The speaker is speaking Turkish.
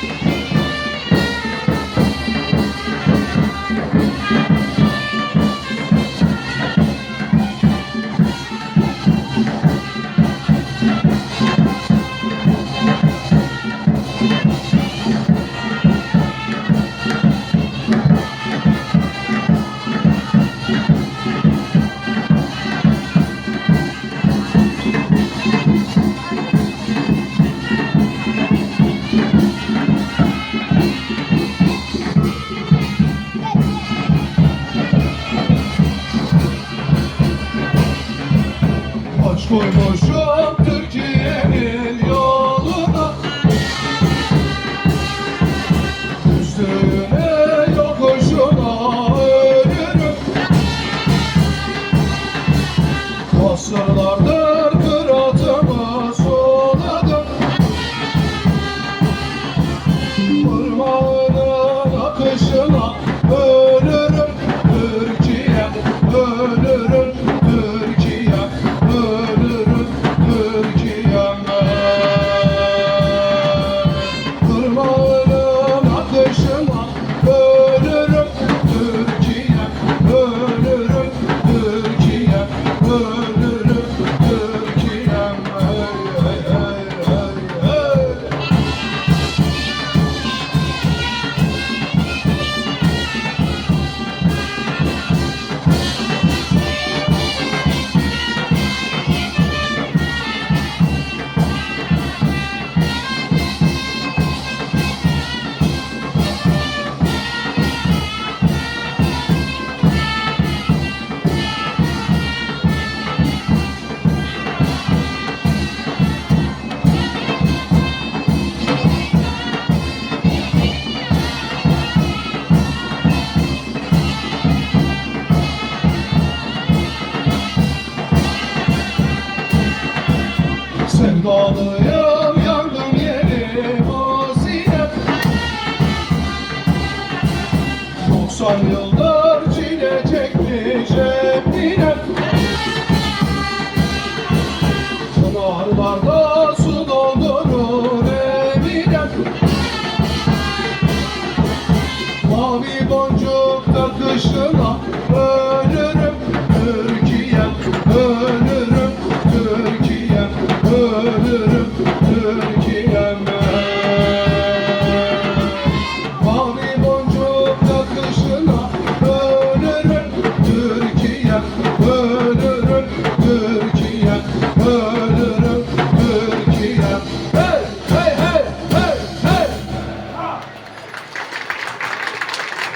Yeah. kurmuşum Bağlıyım yandım yeri mazide 90 yıldır çile çekmiş hep ölürüm Türkiye'me. Mavi boncuk takışına ölürüm Türkiye'm